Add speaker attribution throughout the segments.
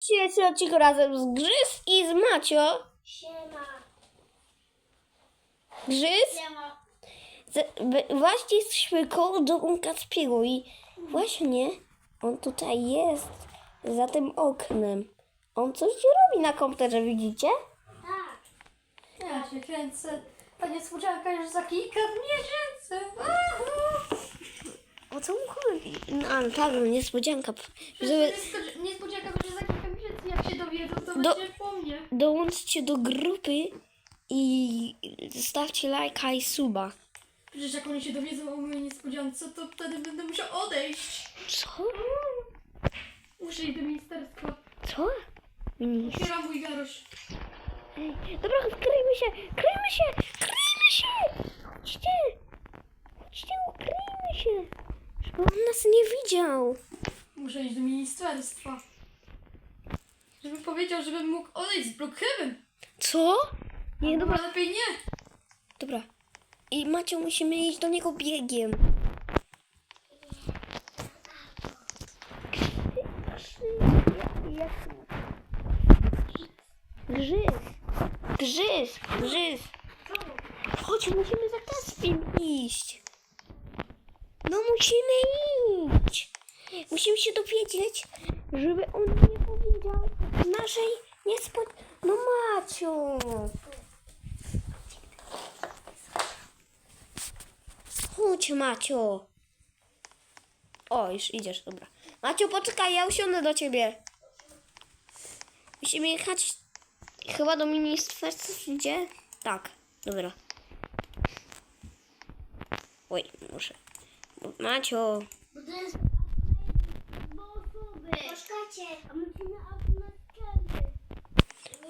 Speaker 1: Dzisiaj odcinek razem z Grzyz i z Macio.
Speaker 2: Siema.
Speaker 1: Grzyz,
Speaker 2: Siema.
Speaker 1: z- w- właśnie jesteśmy koło domu Kacpiego i właśnie on tutaj jest, za tym oknem. On coś robi na komputerze, widzicie?
Speaker 2: Tak.
Speaker 3: Ja się kręcę. Ta niespodzianka już za kilka miesięcy.
Speaker 1: O co mu chodzi? No, ale tak, no niespodzianka. Żeby
Speaker 3: Niespodzi- Niespodzianka będzie za kilka miesięcy. Jak się dowiedzą, to
Speaker 1: Do-
Speaker 3: będzie po mnie.
Speaker 1: dołączcie do grupy i zostawcie lajka i suba.
Speaker 3: Przecież jak oni się dowiedzą o mojej niespodziance, to wtedy będę musiał odejść.
Speaker 1: Co?
Speaker 3: Muszę iść do ministerstwa.
Speaker 1: Co? Nic.
Speaker 3: Otwieram mój.
Speaker 1: Ej, dobra, kryjmy się, kryjmy się, kryjmy się! Chodźcie! Chodźcie, ukryjmy się! Żeby on nas nie widział.
Speaker 3: Muszę iść do ministerstwa. Żeby powiedział, żebym mógł odejść z Brookhaven.
Speaker 1: Co? Nie,
Speaker 3: Dobra,
Speaker 1: dobra,
Speaker 3: lepiej nie.
Speaker 1: dobra. I Macio, musimy iść do niego biegiem. Grzyz! Grzyz! Grzyz! Chodź, musimy za Kaspim iść. No musimy iść. Musimy się dowiedzieć, żeby on naszej niespod... No Maciu! Chodź Maciu. O, już idziesz, dobra. Maciu, poczekaj, ja usiądę do ciebie. Musimy jechać chyba do ministerstwa, gdzie? Tak, dobra. Oj, muszę. Macio,
Speaker 2: Bo to jest bo osoby. Poczekajcie, a skarby.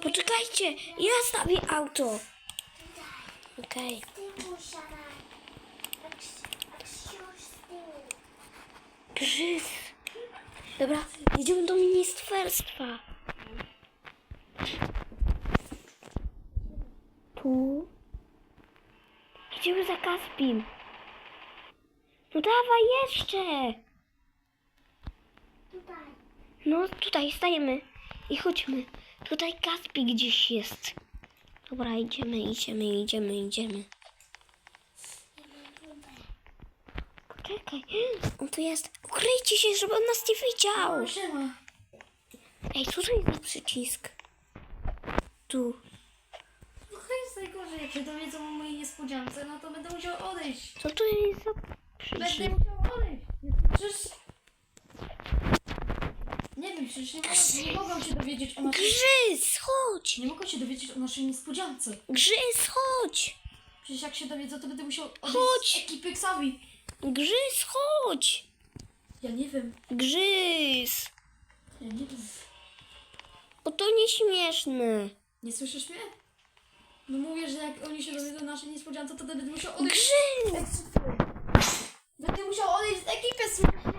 Speaker 1: Poczekajcie, ja stawię auto. Okej.
Speaker 2: Tyłu.
Speaker 1: Grzyz. Dobra, jedziemy do ministerstwa. Tu. Idziemy za Kaspim. No dawaj jeszcze.
Speaker 2: Tutaj.
Speaker 1: No tutaj stajemy i chodźmy. Tutaj Kaspi gdzieś jest. Dobra, idziemy, idziemy, idziemy, idziemy. Poczekaj, on tu jest. Ukryjcie się, żeby on nas nie widział. Ej, co to jest przycisk? Tu.
Speaker 3: No jest najgorzej, jak się dowiedzą o mojej niespodziance, no to będę musiał odejść.
Speaker 1: Co to jest za
Speaker 3: Będę
Speaker 1: przycisk?
Speaker 3: musiał odejść. Przecież... Nie wiem, przecież nie, mogą- nie mogą się dowiedzieć o naszej...
Speaker 1: Grzyz, chodź!
Speaker 3: Nie mogą się dowiedzieć o naszej niespodziance.
Speaker 1: Grzyz, chodź!
Speaker 3: Przecież jak się dowiedzą, to będę musiał odejść
Speaker 1: Chodź.
Speaker 3: z ekipy Xavi.
Speaker 1: Grzyz, chodź!
Speaker 3: Ja nie wiem.
Speaker 1: Grzyz!
Speaker 3: Ja nie wiem.
Speaker 1: Bo to nieśmieszne.
Speaker 3: Nie słyszysz mnie? No mówię, że jak oni się dowiedzą o naszej niespodziance, to będę musiał odejść...
Speaker 1: Grzyz!
Speaker 3: Będę musiał odejść z ekipy?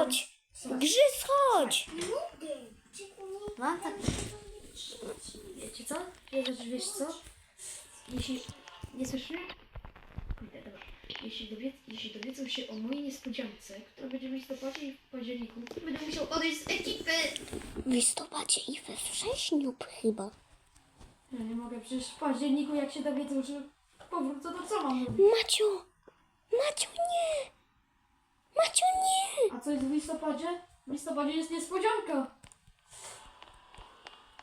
Speaker 1: Chodź! Grzyz, chodź!
Speaker 3: Mam tak... Wiecie co? Wiesz, wiesz co? Jeśli... Nie? Kurde, dobra. Jeśli, dowie... Jeśli dowiedzą się o mojej niespodziance, która będzie w listopadzie i w październiku, będę musiał odejść z ekipy.
Speaker 1: W listopadzie i we wrześniu chyba.
Speaker 3: Ja nie mogę, przecież w październiku jak się dowiedzą, że powrócę, to co mam robić?
Speaker 1: Maciu! Maciu, nie! Maciu, nie!
Speaker 3: A co jest w listopadzie? W listopadzie jest niespodzianka.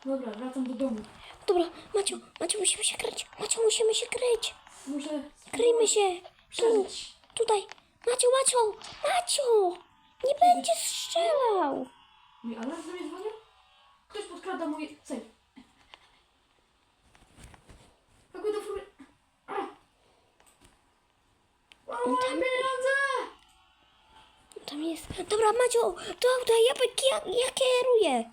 Speaker 3: Dobra, wracam do domu.
Speaker 1: Dobra, Maciu, Maciu, musimy się kryć. Maciu, musimy się kryć.
Speaker 3: Muszę
Speaker 1: Kryjmy się. Tu,
Speaker 3: przeżyć.
Speaker 1: tutaj. Maciu, Maciu, Maciu! Nie będzie strzelał.
Speaker 3: Mój alarm do mnie dzwonił? Ktoś podkrada mój safe. Pakuj do fury. A!
Speaker 1: Tam-
Speaker 3: pieniądze!
Speaker 1: Tam jest. Dobra, Maciu, to auto, ja, ja, ja kieruję.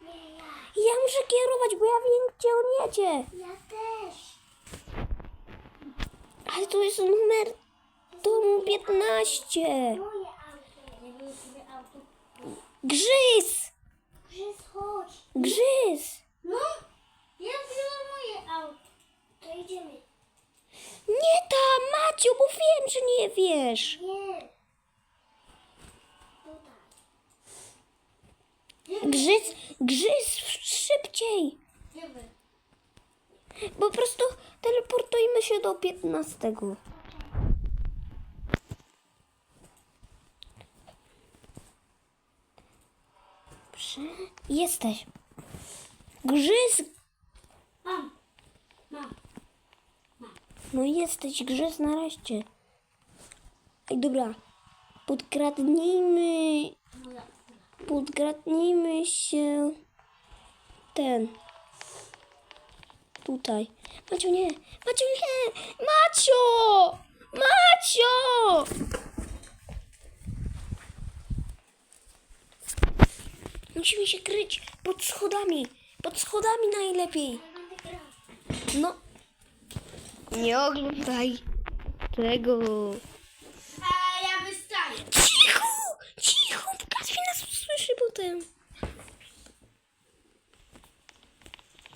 Speaker 2: Nie, ja.
Speaker 1: Ja muszę kierować, bo ja wiem, gdzie on jedzie.
Speaker 2: Ja też.
Speaker 1: Ale to jest numer domu 15.
Speaker 2: Moje auto. Ja nie sobie auto.
Speaker 1: Grzyz!
Speaker 2: Grzyz, chodź.
Speaker 1: Grzyz!
Speaker 2: No, ja wziąłem moje auto. To idziemy.
Speaker 1: Nie tam, Maciu, bo wiem, że nie wiesz.
Speaker 2: Nie.
Speaker 1: Grzyz, grzyz, szybciej. Po prostu teleportujmy się do 15. Dobrze. Jesteś. Grzyz.
Speaker 2: Mam. Mam.
Speaker 1: No jesteś, grzyz nareszcie. Ej, dobra. Podkradnijmy.
Speaker 2: Moja.
Speaker 1: Podkradnijmy się. Ten. Tutaj. Macio, nie! Macio, nie! Macio! Macio! Musimy się kryć pod schodami. Pod schodami najlepiej. No. Nie oglądaj tego.
Speaker 2: A ja wystaję.
Speaker 1: Cicho! Cicho! Kaspi nas usłyszy potem.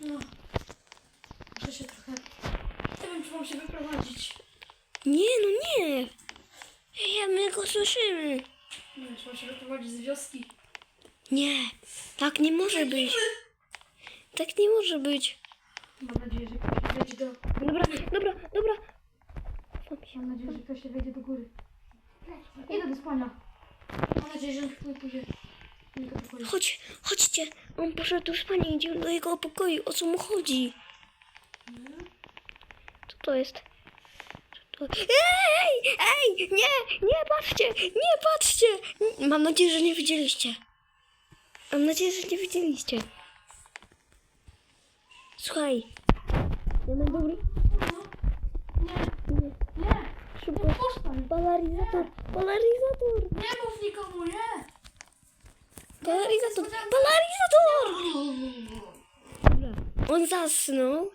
Speaker 3: No. Muszę się trochę... Nie mam się wyprowadzić.
Speaker 1: Nie, no nie. Ja, my go słyszymy.
Speaker 3: Nie czy mam się wyprowadzić z wioski.
Speaker 1: Nie, tak nie może być. Tak nie może być.
Speaker 3: Mam nadzieję, że ktoś wejdzie do...
Speaker 1: Dobra, dobra, dobra.
Speaker 3: Mam nadzieję, że ktoś się wejdzie do góry. Idę do spania. Mam nadzieję, że ktoś pójdzie. Nie pokoju.
Speaker 1: Chodź, chodźcie. On poszedł do spania, idziemy do jego pokoju. O co mu chodzi? To jest? To... Ej, ej, nie, nie patrzcie, nie patrzcie. Mam nadzieję, że nie widzieliście. Mam nadzieję, że nie widzieliście. Słuchaj. Ja mam dobry...
Speaker 3: Nie,
Speaker 1: Nie,
Speaker 3: nie,
Speaker 1: szybko.
Speaker 3: puszczaj.
Speaker 1: Polaryzator, polaryzator,
Speaker 3: Nie mów nikomu, nie.
Speaker 1: polaryzator! Dobra, on zasnął.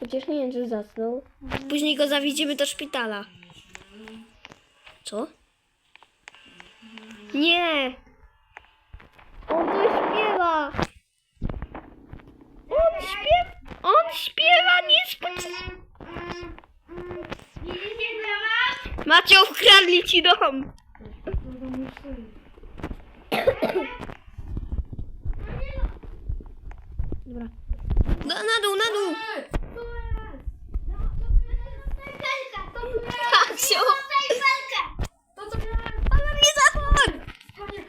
Speaker 1: Chociaż nie wiem, czy zasnął. Później go zawiedziemy do szpitala. Co? Nie! On tu śpiewa! On śpiewa! On śpiewa niespodziewanie!
Speaker 2: Ja mam?
Speaker 1: Macie, ukradli ci dom!
Speaker 3: No, do mnie stoi.
Speaker 1: Dobra. Na, na dół, na dół!
Speaker 3: Ej!
Speaker 2: Tu jest. No, to jest snajperka. To jest
Speaker 1: Kasiu!
Speaker 2: snajperka.
Speaker 3: To co miałem?
Speaker 1: Polaryzator!
Speaker 3: Panie!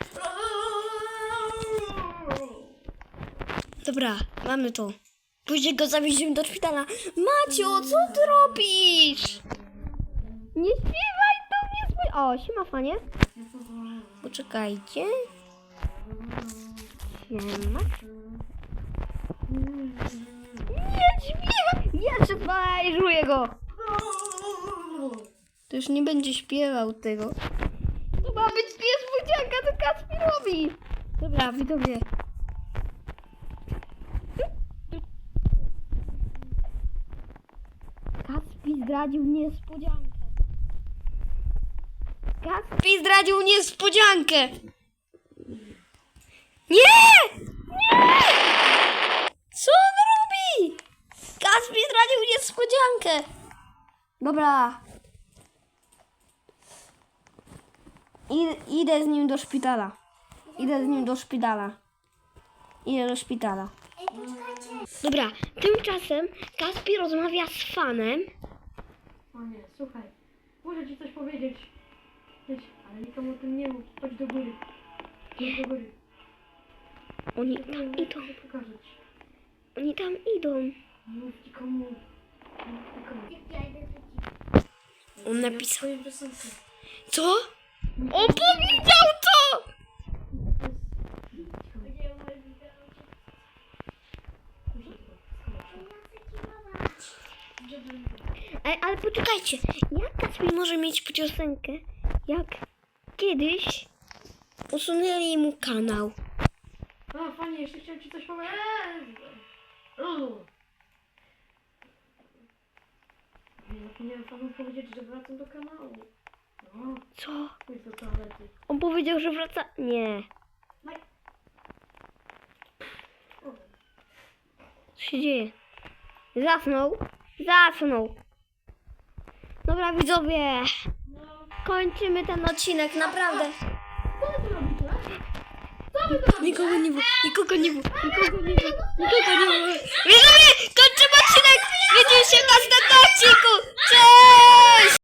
Speaker 1: Dobra, mamy to. Później go zawieziemy do szpitala. Macio, co ty robisz? Nie śpiewaj do mnie swój... O, siema fanie. Poczekajcie. Siema. Nie śpiewaj! Jeszcze paraliżuję go. Już nie będzie śpiewał tego. To ma być niespodzianka, to Kacpi robi. Dobra, widzowie. Kacpi zdradził niespodziankę. Kacpi zdradził niespodziankę. Nie! Nie! Co on robi? Kacpi zdradził niespodziankę. Dobra. I, idę z nim do szpitala. Idę z nim do szpitala. Idę do szpitala. Dobra, tymczasem Kaspi rozmawia z fanem.
Speaker 3: O nie, słuchaj. Muszę ci coś powiedzieć. Idź, ale nikomu o tym nie mów. Chodź do góry. Chodź do góry.
Speaker 1: Oni tam idą,
Speaker 3: chcę pokazać.
Speaker 1: oni tam idą.
Speaker 3: Nie mów nikomu. Nie mów nikomu.
Speaker 1: On napisał. Co? On powiedział to! Ej, ale poczekajcie, jak Kaspi może mieć piosenkę, jak kiedyś usunęli mu kanał?
Speaker 3: A, fajnie, jeszcze chciałem ci coś powiedzieć. Uuu. Nie zapomniałem panu powiedzieć, że wracam do kanału.
Speaker 1: Co? On powiedział, że wraca. Nie. Co się dzieje? Zasnął. Zasnął. Dobra, widzowie. Kończymy ten odcinek, naprawdę.
Speaker 3: co? Co?
Speaker 1: Nikogo nie było, nikogo nie było, nikogo nie było, nikogo nie było. Widzowie, kończymy odcinek. Widzimy się w następnym odcinku. Cześć!